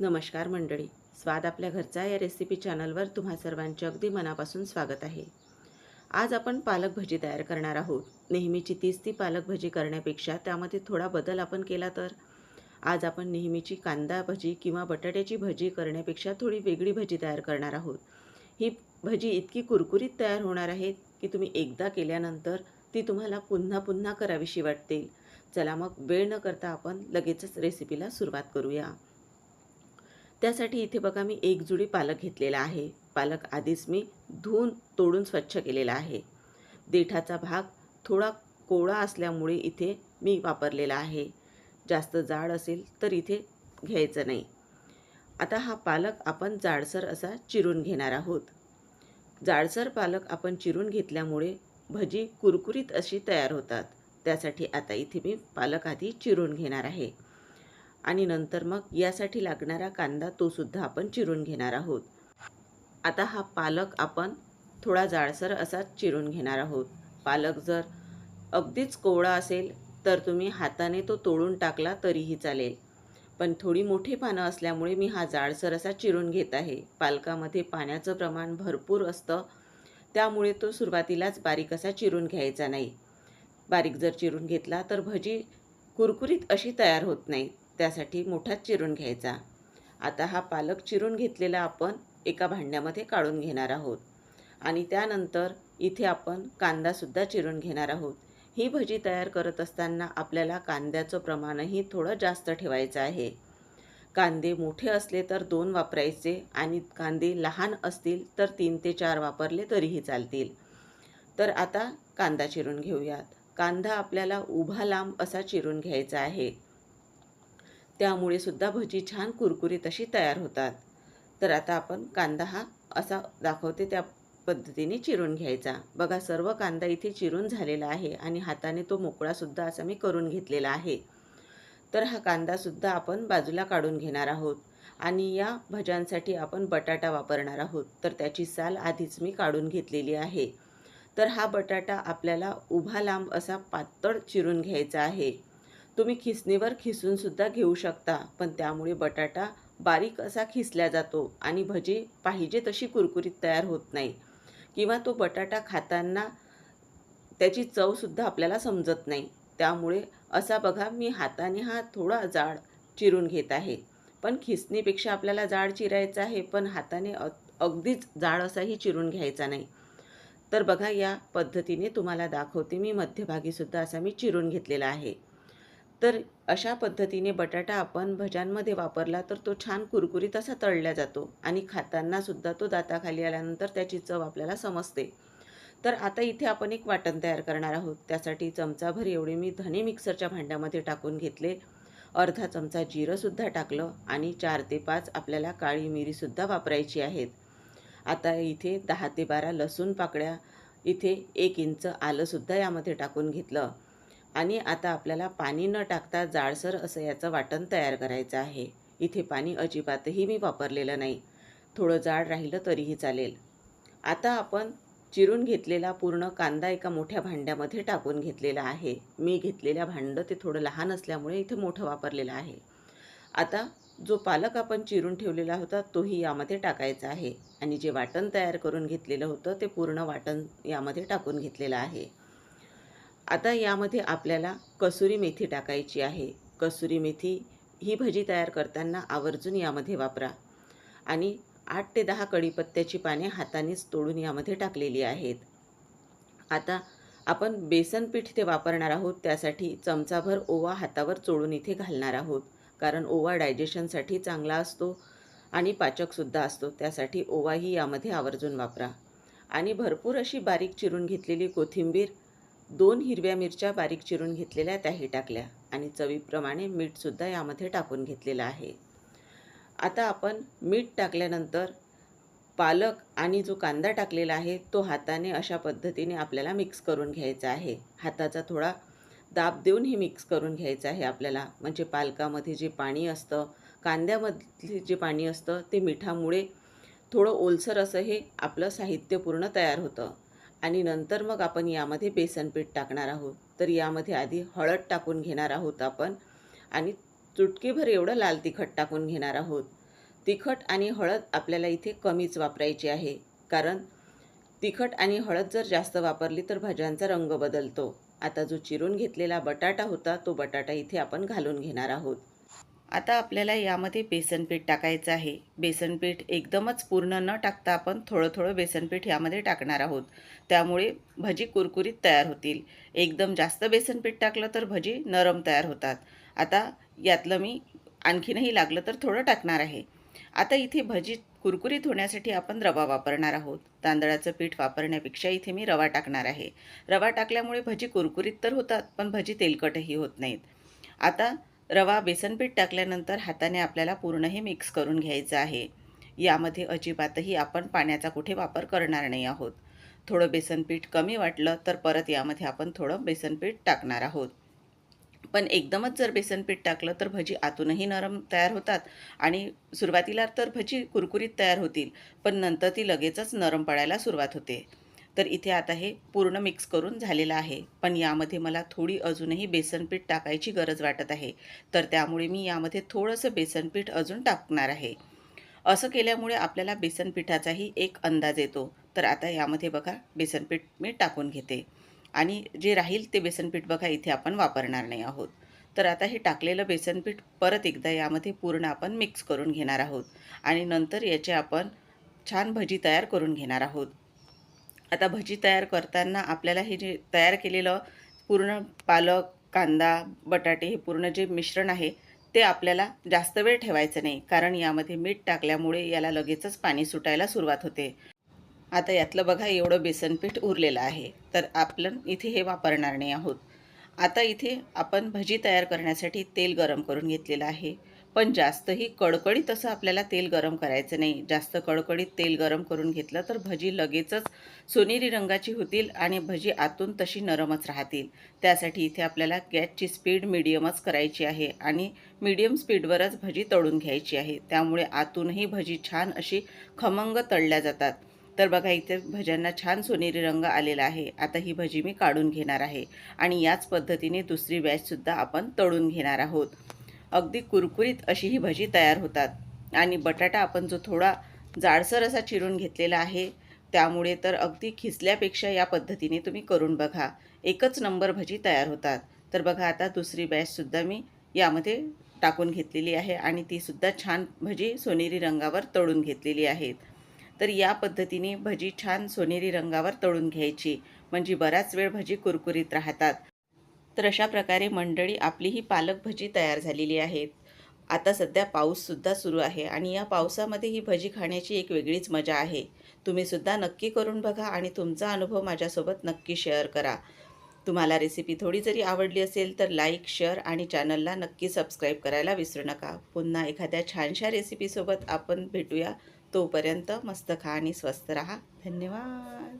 नमस्कार मंडळी स्वाद आपल्या घरचा या रेसिपी चॅनलवर तुम्हा सर्वांचे अगदी मनापासून स्वागत आहे. आज आपण पालक भजी तयार करणार आहोत. नेहमीची तीच ती पालक भजी करण्यापेक्षा त्यामध्ये थोडा बदल आपण केला तर? आज आपण नेहमीची कांदा भजी किंवा बटाट्याची भजी करण्यापेक्षा थोडी वेगळी भजी तयार करणार आहोत. ही भजी इतकी कुरकुरीत तयार होणार आहे की तुम्ही एकदा केल्यानंतर ती तुम्हाला पुन्हा पुन्हा करावीशी वाटतील. चला मग वेळ न करता आपण लगेचच रेसिपीला सुरुवात करूया. त्यासाठी इथे बघा मी एक जुडी पालक घेतलेला आहे. पालक आधीच मी धुवून तोडून स्वच्छ केलेला आहे. देठाचा भाग थोडा कोवळा असल्यामुळे इथे मी वापरलेला आहे. जास्त जाड असेल तर इथे घ्यायचं नाही. आता हा पालक आपण जाडसर असा चिरून घेणार आहोत. जाडसर पालक आपण चिरून घेतल्यामुळे भजी कुरकुरीत अशी तयार होतात. त्यासाठी आता इथे मी पालक आधी चिरून घेणार आहे. आणि नंतर मग यासाठी लागणारा कांदा तोसुद्धा आपण चिरून घेणार आहोत. आता हा पालक आपण थोडा जाडसर असा चिरून घेणार आहोत. पालक जर अगदीच कोवळा असेल तर तुम्ही हाताने तो तोडून टाकला तरीही चालेल. पण थोडी मोठी पानं असल्यामुळे मी हा जाडसर असा चिरून घेत आहे. पालकामध्ये पाण्याचं प्रमाण भरपूर असतं. त्यामुळे तो सुरुवातीलाच बारीक असा चिरून घ्यायचा नाही. बारीक जर चिरून घेतला तर भजी कुरकुरीत अशी तयार होत नाही त्यासाठी मोठाच चिरून घ्यायचा. आता हा पालक चिरून घेतलेला आपण एका भांड्यामध्ये काढून घेणार आहोत. आणि त्यानंतर इथे आपण कांदासुद्धा चिरून घेणार आहोत. ही भजी तयार करत असताना आपल्याला कांद्याचं प्रमाणही थोडं जास्त ठेवायचं आहे. कांदे मोठे असले तर दोन वापरायचे आणि कांदे लहान असतील तर तीन ते चार वापरले तरीही चालतील. तर आता कांदा चिरून घेऊयात. कांदा आपल्याला उभा लांब असा चिरून घ्यायचा आहे. त्यामुळे सुद्धा भजी छान कुरकुरीत अशी तयार होतात. तर आता आपण कांदा हा असा दाखवते त्या पद्धतीने चिरून घ्यायचा. बघा सर्व कांदा इथे चिरून झालेला आहे आणि हाताने तो मोकळासुद्धा असा मी करून घेतलेला आहे. तर हा कांदासुद्धा आपण बाजूला काढून घेणार आहोत आणि या भज्यांसाठी आपण बटाटा वापरणार आहोत. तर त्याची साल आधीच मी काढून घेतलेली आहे. तर हा बटाटा आपल्याला उभा लांब असा पातळ चिरून घ्यायचा आहे. तुम्ही खिसणीवर खिसूनसुद्धा घेऊ शकता पण त्यामुळे बटाटा बारीक असा खिसल्या जातो आणि भजी पाहिजे तशी कुरकुरीत तयार होत नाही. किंवा तो बटाटा खाताना त्याची चवसुद्धा आपल्याला समजत नाही. त्यामुळे असा बघा मी हाताने हा थोडा जाड चिरून घेत आहे. पण खिसणीपेक्षा आपल्याला जाड चिरायचा आहे पण हाताने अगदीच जाड असाही चिरून घ्यायचा नाही. तर बघा या पद्धतीने तुम्हाला दाखवते मी मध्यभागीसुद्धा असा मी चिरून घेतलेला आहे. तर अशा पद्धतीने बटाटा आपण भज्यांमध्ये वापरला तर तो छान कुरकुरीत असा तळला जातो आणि खातानासुद्धा तो दाताखाली आल्यानंतर त्याची चव आपल्याला समजते. तर आता इथे आपण एक वाटण तयार करणार आहोत. त्यासाठी चमचाभर एवढे मी धने मिक्सरच्या भांड्यामध्ये टाकून घेतले. अर्धा चमचा जिरंसुद्धा टाकलं आणि चार ते पाच आपल्याला काळी मिरीसुद्धा वापरायची आहेत. आता इथे दहा ते बारा लसूण पाकळ्या इथे एक इंच आलंसुद्धा यामध्ये टाकून घेतलं. आणि आता आपल्याला पाणी न टाकता जाडसर असं याचं वाटण तयार करायचं आहे. इथे पाणी अजिबातही मी वापरलेलं नाही. थोडं जाड राहिलं तरीही चालेल. आता आपण चिरून घेतलेला पूर्ण कांदा एका मोठ्या भांड्यामध्ये टाकून घेतलेला आहे. मी घेतलेल्या भांडं ते थोडं लहान असल्यामुळे इथे मोठं वापरलेलं आहे. आता जो पालक आपण चिरून ठेवलेला होता तोही यामध्ये टाकायचा आहे. आणि जे वाटण तयार करून घेतलेलं होतं ते पूर्ण वाटण यामध्ये टाकून घेतलेलं आहे. आता यामध्ये आपल्याला कसुरी मेथी टाकायची आहे. कसुरी मेथी ही भजी तयार करताना आवर्जून यामध्ये वापरा. आणि आठ ते दहा कढीपत्त्याची पाने हातानेच तोडून यामध्ये टाकलेली आहेत. आता आपण बेसन पीठ ते वापरणार आहोत. त्यासाठी चमचाभर ओवा हातावर चोळून इथे घालणार आहोत. कारण ओवा डायजेशनसाठी चांगला असतो आणि पाचकसुद्धा असतो. त्यासाठी ओवाही यामध्ये आवर्जून वापरा. आणि भरपूर अशी बारीक चिरून घेतलेली कोथिंबीर दोन हिरव्या मिरच्या बारीक चिरून घेतलेल्या त्याही टाकल्या आणि चवीप्रमाणे मीठसुद्धा यामध्ये टाकून घेतलेलं आहे. आता आपण मीठ टाकल्यानंतर पालक आणि जो कांदा टाकलेला आहे तो हाताने अशा पद्धतीने आपल्याला मिक्स करून घ्यायचा आहे. हाताचा थोडा दाब देऊन हे मिक्स करून घ्यायचं आहे आपल्याला. म्हणजे पालकामध्ये जे पाणी असतं कांद्यामधले जे पाणी असतं ते मिठामुळे थोडं ओलसर असं हे आपलं साहित्य पूर्ण तयार होतं. आणि नंतर मग आपण यामध्ये बेसन पीठ टाकणार आहोत. तर यामध्ये आधी हळद टाकून घेणार आहोत आपण आणि चुटकीभर एवढं लाल तिखट टाकून घेणार आहोत. तिखट आणि हळद आपल्याला इथे कमीच वापरायची आहे. कारण तिखट आणि हळद जर जास्त वापरली तर भाज्यांचा रंग बदलतो. आता जो चिरून घेतलेला बटाटा होता तो बटाटा इथे आपण घालून घेणार आहोत. आता आपल्याला यामध्ये बेसनपीठ टाकायचं आहे. बेसनपीठ एकदमच पूर्ण न टाकता आपण थोडं थोडं बेसनपीठ यामध्ये टाकणार आहोत. त्यामुळे भजी कुरकुरीत तयार होतील. एकदम जास्त बेसनपीठ टाकलं तर भजी नरम तयार होतात. आता यातलं मी आणखीनही लागलं तर थोडं टाकणार आहे. आता इथे भजी कुरकुरीत होण्यासाठी आपण रवा वापरणार आहोत. तांदळाचं पीठ वापरण्यापेक्षा इथे मी रवा टाकणार आहे. रवा टाकल्यामुळे भजी कुरकुरीत तर होतात पण भजी तेलकटही होत नाहीत. आता रवा बेसनपीठ टाकल्यानंतर हाताने आपल्याला पूर्ण हे मिक्स करून घ्यायचं आहे. यामध्ये अजिबातही आपण पाण्याचा कुठे वापर करणार नाही आहोत. थोडं बेसनपीठ कमी वाटलं तर परत यामध्ये आपण थोडं बेसनपीठ टाकणार आहोत. पण एकदमच जर बेसनपीठ टाकलं तर भजी आतूनही नरम तयार होतात आणि सुरुवातीला तर भजी कुरकुरीत तयार होतील पण नंतर ती लगेचच नरम पडायला सुरुवात होते. तर इथे आता हे पूर्ण मिक्स करून झालेलं आहे. पण यामध्ये मला थोडी अजूनही बेसनपीठ टाकायची गरज वाटत आहे. तर त्यामुळे मी यामध्ये थोडंसं बेसनपीठ अजून टाकणार आहे. असं केल्यामुळे आपल्याला बेसनपीठाचाही एक अंदाज येतो. तर आता यामध्ये बघा बेसनपीठ मी टाकून घेते. आणि जे राहील ते बेसनपीठ बघा इथे आपण वापरणार नाही आहोत. तर आता हे टाकलेलं बेसनपीठ परत एकदा यामध्ये पूर्ण आपण मिक्स करून घेणार आहोत. आणि नंतर याचे आपण छान भजी तयार करून घेणार आहोत. आता भजी तयार करताना आपल्याला हे जे तयार केलेलं पूर्ण पालक कांदा बटाटे हे पूर्ण जे मिश्रण आहे ते आपल्याला जास्त वेळ ठेवायचं नाही. कारण यामध्ये मीठ टाकल्यामुळे याला लगेचच पाणी सुटायला सुरुवात होते. आता यातलं बघा एवढं बेसनपीठ उरलेलं आहे. तर आपण इथे हे वापरणार नाही आहोत. आता इथे आपण भजी तयार करण्यासाठी तेल गरम करून घेतलेलं आहे. पण जास्तही कडकडीत असं आपल्याला तेल गरम करायचं नाही. जास्त कडकडीत तेल गरम करून घेतलं तर भजी लगेचच सोनेरी रंगाची होतील आणि भजी आतून तशी नरमच राहतील. त्यासाठी इथे आपल्याला गॅसची स्पीड मिडियमच करायची आहे आणि मीडियम स्पीडवरच भजी तळून घ्यायची आहे. त्यामुळे आतूनही भजी छान अशी खमंग तळल्या जातात. तर बघा इथे भज्यांना छान सोनेरी रंग आलेला आहे. आता ही भजी मी काढून घेणार आहे आणि याच पद्धतीने दुसरी बॅचसुद्धा आपण तळून घेणार आहोत. अगदी कुरकुरीत अशी ही भजी तयार होतात. आणि बटाटा आपण जो थोडा जाडसर असा चिरून घेतलेला आहे त्यामुळे तर अगदी खिसल्यापेक्षा या पद्धतीने तुम्ही करून बघा. एकच नंबर भजी तयार होतात. तर बघा आता दुसरी बॅचसुद्धा मी यामध्ये टाकून घेतलेली आहे आणि तीसुद्धा छान भजी सोनेरी रंगावर तळून घेतलेली आहेत तर या पद्धतीने भजी छान सोनेरी रंगावर तळून घ्यायची. म्हणजे बराच वेळ भजी कुरकुरीत राहतात. तर अशा प्रकारे मंडळी आपली ही पालक भजी तयार झालेली आहेत. आता सध्या पाऊससुद्धा सुरू आहे आणि या पावसामध्ये ही भजी खाण्याची एक वेगळीच मजा आहे. तुम्हीसुद्धा नक्की करून बघा आणि तुमचा अनुभव माझ्यासोबत नक्की शेअर करा. तुम्हाला रेसिपी थोडी जरी आवडली असेल तर लाईक शेअर आणि चॅनलला नक्की सबस्क्राईब करायला विसरू नका. पुन्हा एखाद्या छानशा रेसिपीसोबत आपण भेटूया. तोपर्यंत मस्त खा आणि स्वस्त रहा. धन्यवाद.